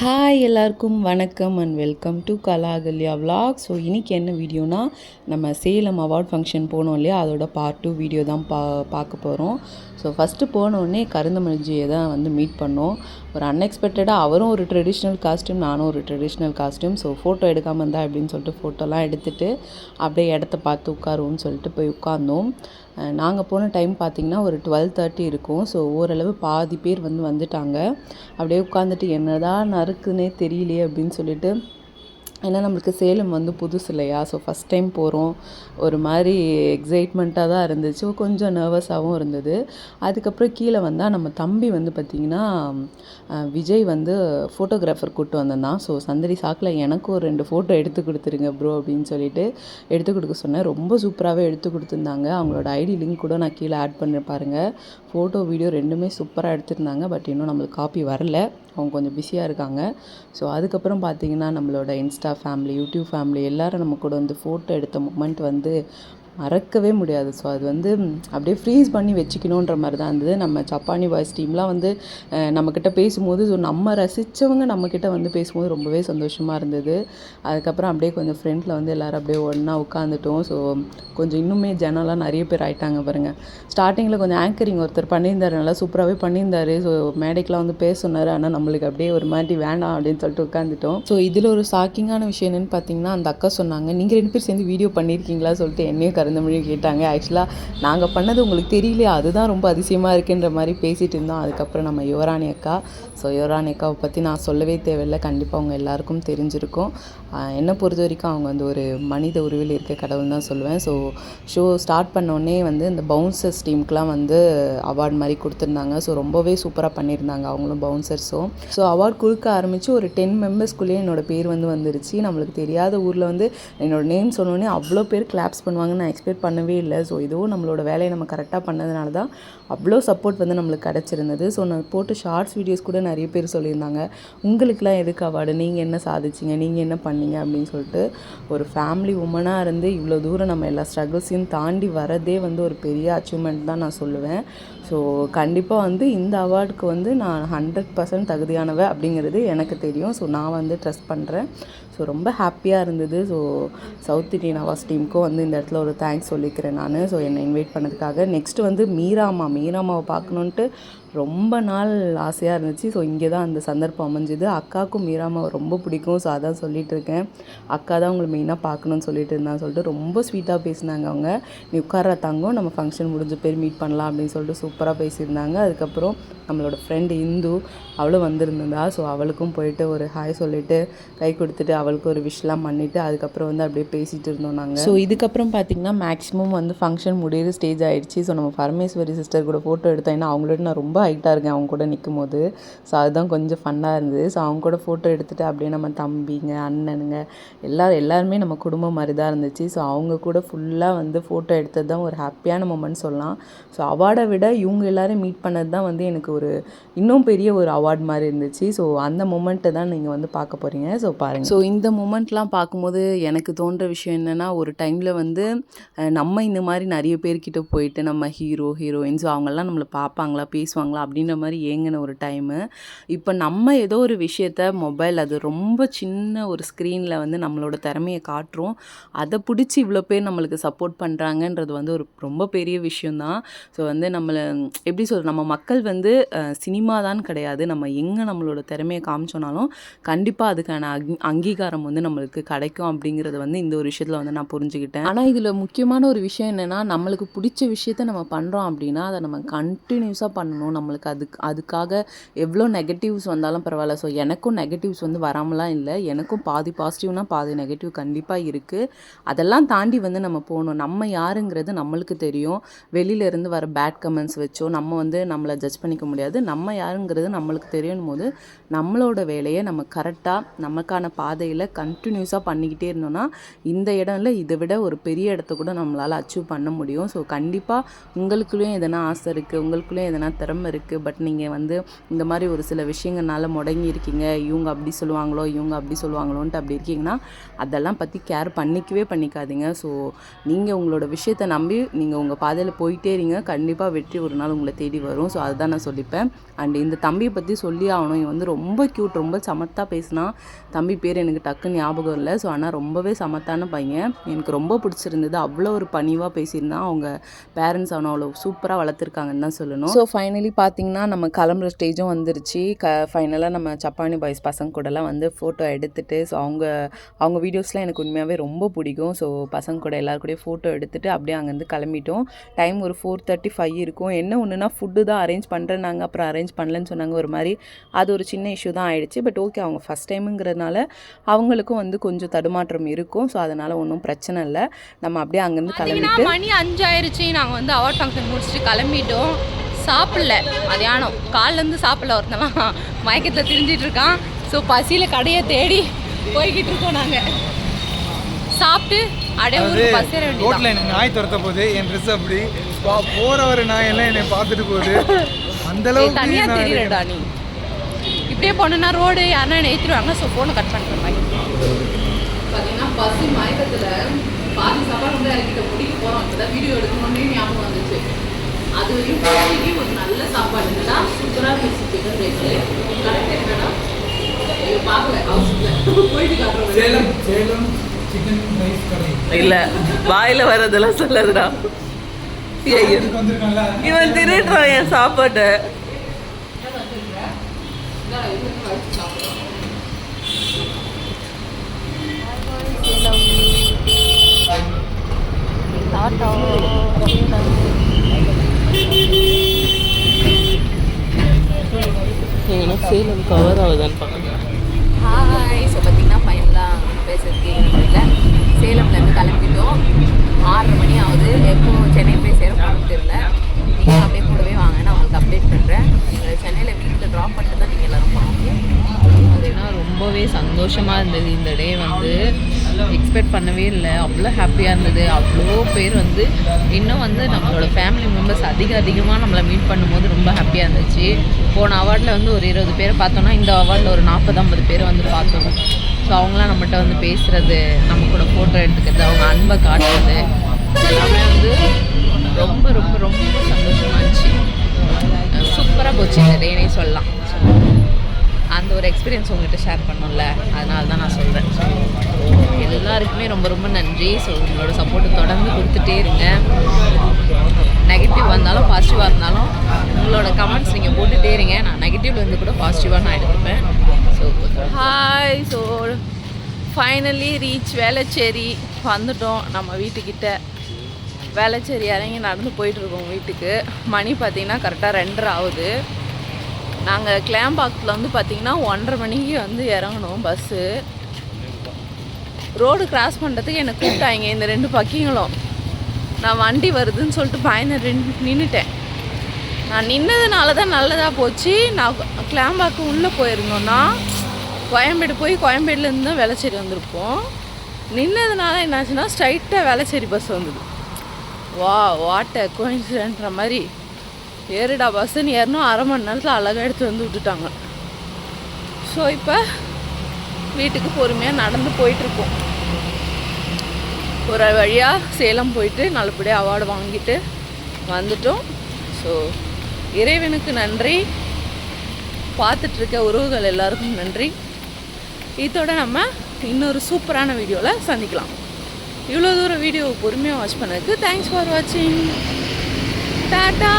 Hi எல்லாருக்கும் வணக்கம் and welcome to Kalakalya vlog so இன்றைக்கி என்ன வீடியோனா நம்ம சேலம் அவார்ட் ஃபங்க்ஷன் போனோம் இல்லையா? அதோட பார்ட் டூ வீடியோ தான் பா பார்க்க போகிறோம் ஸோ ஃபஸ்ட்டு போனோடனே கருந்தமணிஜியை தான் வந்து மீட் பண்ணோம். ஒரு அன்எக்ஸ்பெக்டடாக அவரும் ஒரு ட்ரெடிஷ்னல் காஸ்ட்யூம் நானும் ஒரு ட்ரெடிஷ்னல் காஸ்ட்யூம் ஸோ ஃபோட்டோ எடுக்காமல் இருந்தா அப்படின்னு சொல்லிட்டு ஃபோட்டோலாம் எடுத்துகிட்டு அப்படியே இடத்த பார்த்து உட்காருவோம்னு சொல்லிட்டு போய் உட்காந்தோம் நாங்கள் போன டைம் பார்த்திங்கன்னா ஒரு டுவெல் தேர்ட்டி இருக்கும். ஸோ ஓரளவு பாதி பேர் வந்து வந்துட்டாங்க. அப்படியே உட்காந்துட்டு என்னதான் நறுக்குன்னே தெரியலையே அப்படின்னு சொல்லிட்டு ஏன்னா நம்மளுக்கு சேலம் வந்து புதுசு இல்லையா? ஸோ ஃபஸ்ட் டைம் போகிறோம் ஒரு மாதிரி எக்ஸைட்மெண்ட்டாக தான் இருந்துச்சு. கொஞ்சம் நர்வஸாகவும் இருந்தது. அதுக்கப்புறம் கீழே வந்தால் நம்ம தம்பி வந்து பார்த்திங்கன்னா விஜய் வந்து ஃபோட்டோகிராஃபர் கூப்பிட்டு வந்திருந்தான். ஸோ சந்தடி சாக்கில் எனக்கும் ஒரு ரெண்டு ஃபோட்டோ எடுத்து கொடுத்துருங்க ப்ரோ அப்படின்னு சொல்லிட்டு எடுத்து கொடுக்க சொன்னேன். ரொம்ப சூப்பராகவே எடுத்து கொடுத்துருந்தாங்க. அவங்களோட ஐடி லிங்க் கூட நான் கீழே ஆட் பண்ணி பாருங்கள் ஃபோட்டோ வீடியோ ரெண்டுமே சூப்பராக எடுத்திருந்தாங்க. பட் இன்னும் நம்மளுக்கு காப்பி வரல. அவங்க கொஞ்சம் பிஸியாக இருக்காங்க. ஸோ அதுக்கப்புறம் பார்த்தீங்கன்னா நம்மளோட இன்ஸ்டா ஃபேமிலி யூடியூப் ஃபேமிலி எல்லாரும் நம்ம கூட வந்து ஃபோட்டோ எடுத்த மூமெண்ட் வந்து மறக்கவே முடியாது. ஸோ அது வந்து அப்படியே ஃப்ரீஸ் பண்ணி வச்சுக்கணுன்ற மாதிரி தான் இருந்தது. நம்ம ஜப்பானி வாய்ஸ் டீம்லாம் வந்து நம்மக்கிட்ட பேசும்போது ஸோ நம்ம ரசித்தவங்க நம்மக்கிட்ட வந்து பேசும்போது ரொம்பவே சந்தோஷமாக இருந்தது. அதுக்கப்புறம் அப்படியே கொஞ்சம் ஃப்ரெண்டில் வந்து எல்லோரும் அப்படியே ஒன்றா உட்காந்துட்டோம் ஸோ கொஞ்சம் இன்னுமே ஜனம்லாம் நிறைய பேர் ஆயிட்டாங்க பாருங்கள் ஸ்டார்டிங்கில் கொஞ்சம் ஆங்கரிங் ஒருத்தர் பண்ணியிருந்தாரு. நல்லா சூப்பராகவே பண்ணியிருந்தார். ஸோ மேடைக்கெலாம் வந்து பேச சொன்னார். ஆனால் நம்மளுக்கு அப்படியே ஒரு மாதிரி வேண்டாம் அப்படின்னு சொல்லிட்டு உட்காந்துட்டோம் ஸோ இதில் ஒரு ஷாக்கிங்கான விஷயம் என்னென்னு பார்த்தீங்கன்னா அந்த அக்கா சொன்னாங்க நீங்கள் ரெண்டு பேர் சேர்ந்து வீடியோ பண்ணியிருக்கீங்களா? சொல்லிட்டு என்னையும் அருந்தமொழியும் கேட்டாங்க. ஆக்சுவலாக நாங்கள் பண்ணது உங்களுக்கு தெரியலையா அதுதான் ரொம்ப அதிசயமாக இருக்குன்ற மாதிரி பேசிகிட்டு இருந்தோம். அதுக்கப்புறம் நம்ம யுவராணி அக்கா. ஸோ யுவராணி அக்காவை பற்றி நான் சொல்லவே தேவையில்லை. கண்டிப்பாக அவங்க எல்லாருக்கும் தெரிஞ்சிருக்கும். என்னை பொறுத்த வரைக்கும் அவங்க வந்து ஒரு மனித உருவில் இருக்க கடவுள் தான் சொல்லுவேன். ஸோ ஷோ ஸ்டார்ட் பண்ணோடனே வந்து இந்த பவுன்சர்ஸ் டீமுக்கெலாம் வந்து அவார்ட் மாதிரி கொடுத்துருந்தாங்க. ஸோ ரொம்பவே சூப்பராக பண்ணியிருந்தாங்க அவங்களும் பவுன்சர்ஸும் ஸோ அவார்ட் கொடுக்க ஆரம்பித்து ஒரு டென் மெம்பர்ஸ்க்குள்ளேயே என்னோட பேர் வந்து வந்துருச்சு. நம்மளுக்கு தெரியாத ஊரில் வந்து என்னோடய நேம் சொன்னோடனே அவ்வளோ பேர் கிளாப்ஸ் பண்ணுவாங்கன்னு நான் எக்ஸ்பெக்ட் பண்ணவே இல்லை. ஸோ இதுவும் நம்மளோட வேலையை நம்ம கரெக்டாக பண்ணதுனால தான் அவ்வளோ சப்போர்ட் வந்து நம்மளுக்கு கிடச்சிருந்தது. ஸோ நான் போட்டு ஷார்ட்ஸ் வீடியோஸ் கூட நிறைய பேர் சொல்லியிருந்தாங்க. உங்களுக்குலாம் எதுக்கு அவார்டு நீங்கள் என்ன சாதிச்சிங்க? நீங்கள் என்ன பண்ணீங்க? அப்படின்னு சொல்லிட்டு ஒரு ஃபேமிலி உமனாக இருந்து இவ்வளோ தூரம் நம்ம எல்லா ஸ்ட்ரகிள்ஸையும் தாண்டி வரதே வந்து ஒரு பெரிய அச்சீவ்மெண்ட் தான் நான் சொல்லுவேன். ஸோ கண்டிப்பாக வந்து இந்த அவார்டுக்கு வந்து நான் ஹண்ட்ரட் பர்சன்ட் தகுதியானவ அப்படிங்கிறது எனக்கு தெரியும். ஸோ நான் வந்து ட்ரெஸ் பண்ணுறேன் ஸோ ரொம்ப ஹாப்பியாக இருந்தது. ஸோ சவுத் இண்டியன் அவார்ஸ் டீமுக்கும் வந்து இந்த இடத்துல ஒரு தேங்க்ஸ் சொல்லிக்கிறேன் நான். ஸோ என்னை இன்வைட் பண்ணதுக்காக. நெக்ஸ்ட் வந்து மீராமா. மீராமாவை பார்க்கணுன்ட்டு ரொம்ப நாள் ஆசையாக இருந்துச்சு. ஸோ இங்கே தான் அந்த சந்தர்ப்பம் அமைஞ்சுது. அக்காவுக்கும் மீராமாவை ரொம்ப பிடிக்கும். ஸோ அதான் சொல்லிட்டு இருக்கேன். அக்கா தான் உங்களை மெயினாக பார்க்கணும்னு சொல்லிட்டு இருந்தான்னு சொல்லிட்டு ரொம்ப ஸ்வீட்டாக பேசினாங்க அவங்க. நீ உட்கார தங்கம் நம்ம ஃபங்க்ஷன் முடிஞ்ச பேர் மீட் பண்ணலாம் அப்படின்னு சொல்லிட்டு சூப்பராக பேசியிருந்தாங்க. அதுக்கப்புறம் நம்மளோட ஃப்ரெண்டு இந்து அவளும் வந்திருந்தா. ஸோ அவளுக்கும் போயிட்டு ஒரு ஹாய் சொல்லிட்டு கை கொடுத்துட்டு அவளுக்கு ஒரு விஷலாம் பண்ணிவிட்டு அதுக்கப்புறம் வந்து அப்படியே பேசிகிட்டு இருந்தோம் நாங்கள் ஸோ இதுக்கப்புறம் பார்த்திங்கன்னா மேக்ஸிமம் வந்து ஃபங்க்ஷன் முடியிற ஸ்டேஜ் ஆகிடுச்சு ஸோ நம்ம பரமேஸ்வரி சிஸ்டர் கூட ஃபோட்டோ எடுத்தோம்னா ஏன்னா அவங்களோட நான் ரொம்ப ஹைட்டாக இருக்கேன். அவங்க கூட நிற்கும் போது ஸோ அதுதான் கொஞ்சம் ஃபன்னாக இருந்தது. ஸோ அவங்க கூட ஃபோட்டோ எடுத்துகிட்டு அப்படியே நம்ம தம்பிங்க அண்ணனுங்க எல்லோரும் எல்லாருமே நம்ம குடும்பம் மாதிரி தான் இருந்துச்சு. ஸோ அவங்க கூட ஃபுல்லாக வந்து ஃபோட்டோ எடுத்தது தான் ஒரு ஹாப்பியான மூமெண்ட் சொல்லலாம். ஸோ அவார்டை விட இவங்க எல்லோரும் மீட் பண்ணது தான் வந்து எனக்கு ஒரு இன்னும் பெரிய ஒரு அவார்ட் மாதிரி இருந்துச்சு. ஸோ அந்த மூமெண்ட்டை தான் நீங்கள் வந்து பார்க்க போகிறீங்க ஸோ பாருங்கள் ஸோ இந்த மூமெண்ட்லாம் பார்க்கும்போது எனக்கு தோன்ற விஷயம் என்னென்னா ஒரு டைமில் வந்து நம்ம இந்த மாதிரி நிறைய பேர்கிட்ட போயிட்டு நம்ம ஹீரோ ஹீரோயின்ஸ் அவங்கெல்லாம் நம்மளை பார்ப்பாங்களா பேசுவாங்க பேசுவாங்களா அப்படின்ற மாதிரி ஏங்கின ஒரு டைமு இப்போ நம்ம ஏதோ ஒரு விஷயத்த மொபைல் அது ரொம்ப சின்ன ஒரு ஸ்க்ரீனில் வந்து நம்மளோட திறமையை காட்டுறோம். அதை பிடிச்சி இவ்வளோ பேர் நம்மளுக்கு சப்போர்ட் பண்ணுறாங்கன்றது வந்து ஒரு ரொம்ப பெரிய விஷயந்தான் ஸோ வந்து நம்மளை எப்படி சொல்கிறது நம்ம மக்கள் வந்து சினிமா தான் கிடையாது. நம்ம எங்கே நம்மளோட திறமையை காமிச்சோனாலும் கண்டிப்பாக அதுக்கான அங்கீகாரம் வந்து நம்மளுக்கு கிடைக்கும் அப்படிங்கிறத வந்து இந்த ஒரு விஷயத்தில் வந்து நான் புரிஞ்சுக்கிட்டேன் ஆனால் இதில் முக்கியமான ஒரு விஷயம் என்னென்னா நம்மளுக்கு பிடிச்ச விஷயத்த நம்ம பண்ணுறோம் அப்படின்னா அதை நம்ம கண்டினியூஸாக பண்ணணும். நம்மளுக்கு அதுக்கு அதுக்காக எவ்வளோ நெகட்டிவ்ஸ் வந்தாலும் பரவாயில்ல. ஸோ எனக்கும் நெகட்டிவ்ஸ் வந்து வராமலாம் இல்லை. எனக்கும் பாதி பாசிட்டிவ்னால் பாதி நெகட்டிவ் கண்டிப்பாக இருக்குது அதெல்லாம் தாண்டி வந்து நம்ம போகணும் நம்ம யாருங்கிறது நம்மளுக்கு தெரியும். வெளியிலேருந்து வர பேட் கமெண்ட்ஸ் வச்சோ நம்ம வந்து நம்மளை ஜட்ஜ் பண்ணிக்க முடியாது. நம்ம யாருங்கிறது நம்மளுக்கு தெரியும் போது நம்மளோட வேலையை நம்ம கரெக்டாக நமக்கான பாதையில் கண்டினியூஸாக பண்ணிக்கிட்டே இருந்தோம்னா இந்த இடம் இல்லை இதை விட ஒரு பெரிய இடத்த கூட நம்மளால் அச்சீவ் பண்ண முடியும். ஸோ கண்டிப்பாக உங்களுக்குள்ளேயும் எதனா ஆசை இருக்குது உங்களுக்குள்ளேயும் எதனா திறமை இருக்குது பட் நீங்கள் வந்து இந்த மாதிரி ஒரு சில விஷயங்கள்னால முடங்கி இருக்கீங்க. இவங்க அப்படி சொல்லுவாங்களோ இவங்க அப்படி சொல்லுவாங்களோன்ட்டு அப்படி இருக்கீங்கன்னா அதெல்லாம் பற்றி கேர் பண்ணிக்கவே பண்ணிக்காதீங்க. ஸோ நீங்கள் உங்களோட விஷயத்தை நம்பி நீங்கள் உங்கள் பாதையில் போயிட்டே இருங்க. கண்டிப்பாக வெற்றி ஒரு நாள் உங்களை தேடி வரும். ஸோ அதுதான் நான் சொல்லிப்பேன். அண்ட் இந்த தம்பியை பற்றி சொல்லி ஆகணும். இவன் வந்து ரொம்ப க்யூட் ரொம்ப சமத்தாக பேசினா தம்பி பேர் எனக்கு டக்குன்னு ஞாபகம் இல்லை. ஸோ ஆனால் ரொம்பவே சமத்தான பையன். எனக்கு ரொம்ப பிடிச்சிருந்தது. அவ்வளோ ஒரு பணிவாக பேசியிருந்தான். அவங்க பேரண்ட்ஸ் அவனை அவ்வளோ சூப்பராக வளர்த்துருக்காங்கன்னு தான் சொல்லணும். ஸோ ஃபைனலி பார்த்தீங்கன்னா நம்ம கிளம்புற ஸ்டேஜும் வந்துருச்சு. க ஃபைனலாக நம்ம சப்பானி பாய்ஸ் பசங்க கூடலாம் வந்து ஃபோட்டோ எடுத்துட்டு ஸோ அவங்க அவங்க வீடியோஸ்லாம் எனக்கு உண்மையாகவே ரொம்ப பிடிக்கும். ஸோ பசங்க கூட எல்லாரு கூடயும் ஃபோட்டோ எடுத்துட்டு அப்படியே அங்கேருந்து கிளம்பிட்டோம். டைம் ஒரு ஃபோர் தேர்ட்டி ஃபைவ் இருக்கும். என்ன ஒன்றுனா ஃபுட்டு தான் அரேஞ்ச் பண்ணுறேன்னாங்க அப்புறம் அரேஞ்ச் பண்ணலன்னு சொன்னாங்க ஒரு மாதிரி. அது ஒரு சின்ன இஷ்யூ தான் ஆயிடுச்சு. பட் ஓகே அவங்க ஃபஸ்ட் டைமுங்கிறதுனால அவங்களுக்கும் வந்து கொஞ்சம் தடுமாற்றம் இருக்கும். ஸோ அதனால் ஒன்றும் பிரச்சனை இல்லை. நம்ம அப்படியே அங்கேருந்து கிளம்பிட்டு மணி அஞ்சாயிருச்சு நாங்கள் வந்து அவார்ட் ஃபங்க்ஷன் முடிச்சுட்டு கிளம்பிட்டோம். சாப்பிடல. மதியானம் காலிலேருந்து சாப்பிடல ஒருத்தலாம் மயக்கத்தில் திரிஞ்சிட்டு இருக்கான். ஸோ பசியில் கடையை தேடி போய்கிட்டு இருக்கோம் நாங்கள் சாப்பிட்டு அடைய ஊருக்கு பஸ் ஏற வேண்டியது ரோட்ல எனக்கு நாய் துரத்த போகுது. என் ட்ரெஸ் அப்படி. பா- போற ஒரு நாய் எல்லாம் என்னை பார்த்துட்டு போகுது. அந்த அளவுக்கு தனியாக தெரியலடா நீ. இப்படியே போனோன்னா ரோடு யாருன்னா ஏற்றிடுவாங்க ஸோ ஃபோனை கட் பண்ணுற மாதிரி. பார்த்தீங்கன்னா பஸ் மயக்கத்தில் பாதி சாப்பாடு வந்து இறக்கிட்ட முடிக்க போகிறோம் தான் வீடியோ எடுக்கணுன்னே ஞாபகம் வந்துச்சு. அது வரையும் பசிக்கு ஒரு நல்ல சாப்பாடு இருந்ததா சூப்பராக இருந்துச்சு சிக்கன் ரைஸு கரெக்டாக என்னடா பார்க்கல அவசரத்தில் போயிட்டு காட்டுறோம் சேலம் சேலம் சிக்கன் ரைஸ் கடை. இல்ல வாயில வரதெல்லாம் சொல்லாதுடா. இவன் திருடுறான் என் சாப்பாட்டை. சேலம் கவர் ஆகுதான்னு பார்க்கணும் ஹாய் ஸோ பார்த்தீங்கன்னா ஃபைனலாக பேசுறதுக்கு இல்லை சேலம்லேருந்து கிளம்பிட்டோம். ஆறரை மணி ஆகுது. எப்போ சென்னை போய் சேர போகணும்னு தெரியல. நீங்கள் அப்படியே கூடவே வாங்க. நான் உங்களுக்கு அப்டேட் பண்ணுறேன் எங்களை சென்னையில் வீட்டில் ட்ராப் பண்ணிட்டு தான் நீங்கள் எல்லோரும் போகணும். பார்த்தீங்கன்னா ரொம்பவே சந்தோஷமாக இருந்தது இந்த டே வந்து. எக்ஸ்பெக்ட் பண்ணவே இல்லை. அவ்வளோ ஹாப்பியாக இருந்தது. அவ்வளோ பேர் வந்து இன்னும் வந்து நம்மளோட ஃபேமிலி மெம்பர்ஸ் அதிக அதிகமாக நம்மளை மீட் பண்ணும்போது ரொம்ப ஹாப்பியாக இருந்துச்சு. போன அவார்டில் வந்து ஒரு இருபது பேரை பார்த்தோன்னா இந்த அவார்டில் ஒரு நாற்பது ஐம்பது பேரை வந்து பார்த்தோம். ஸோ அவங்களாம் நம்மகிட்ட வந்து பேசுகிறது நம்ம கூட ஃபோட்டோ எடுத்துக்கிறது அவங்க அன்பை காட்டுறது எல்லாமே வந்து ரொம்ப ரொம்ப ரொம்ப சந்தோஷமாக இருந்துச்சு. சூப்பராக போச்சு இந்த டேனே சொல்லலாம். அந்த ஒரு எக்ஸ்பீரியன்ஸ் உங்கள்கிட்ட ஷேர் பண்ணோம்ல. அதனால தான் நான் சொல்கிறேன் எல்லாருக்குமே ரொம்ப ரொம்ப நன்றி. ஸோ உங்களோட சப்போர்ட்டை தொடர்ந்து கொடுத்துட்டே இருங்க. நெகட்டிவ் வந்தாலும் பாசிட்டிவாக இருந்தாலும் உங்களோட கமெண்ட்ஸ் நீங்கள் போட்டுட்டே இருங்க. நான் நெகட்டிவ்ல இருந்து கூட பாசிட்டிவாக நான் எடுத்துப்பேன். So hi so finally reach Velachery வந்துட்டோம் நம்ம வீட்டுக்கிட்ட. வேளச்சேரி இறங்கி நடந்து போயிட்டுருக்கோம் வீட்டுக்கு. மணி பார்த்திங்கன்னா கரெக்டாக ரெண்டரை ஆகுது. நாங்கள் கிளாம்பாக்கத்தில் வந்து பார்த்திங்கன்னா ஒன்றரை மணிக்கு வந்து இறங்கணும் பஸ்ஸு ரோடு கிராஸ் பண்ணுறதுக்கு என்னை கூப்பிட்டாங்க இந்த ரெண்டு பக்கிங்களும். நான் வண்டி வருதுன்னு சொல்லிட்டு பயந்து நின்றுட்டேன் நான் நின்னதுனால தான் நல்லதாக போச்சு. நான் கிளாம்பாக்கு உள்ளே போயிருந்தோன்னா கோயம்பேடு போய் கோயம்பேடுலேருந்து தான் வெளச்சேரி வந்திருப்போம். நின்னதுனால என்னாச்சுன்னா ஸ்ட்ரைட்டாக வேளச்சேரி பஸ் வந்தது. வா வாட்ட கோயின்சிடென்ட்ற மாதிரி. ஏறுடா பஸ்ஸுன்னு ஏறணும் அரை மணி நேரத்தில் அழகாக எடுத்து வந்து விட்டுட்டாங்க. ஸோ இப்போ வீட்டுக்கு பொறுமையாக நடந்து போயிட்டுருக்கோம் ஒரு வழியாக சேலம் போயிட்டு நல்லபடியாக அவார்டு வாங்கிட்டு வந்துட்டோம். ஸோ இறைவனுக்கு நன்றி. பார்த்துட்ருக்க உறவுகள் எல்லாருக்கும் நன்றி. இதோட நம்ம இன்னொரு சூப்பரான வீடியோவில் சந்திக்கலாம். இவ்வளோ தூரம் வீடியோ பொறுமையாக வாட்ச் பண்ணதுக்கு தேங்க்ஸ் ஃபார் வாட்சிங் டாட்டா!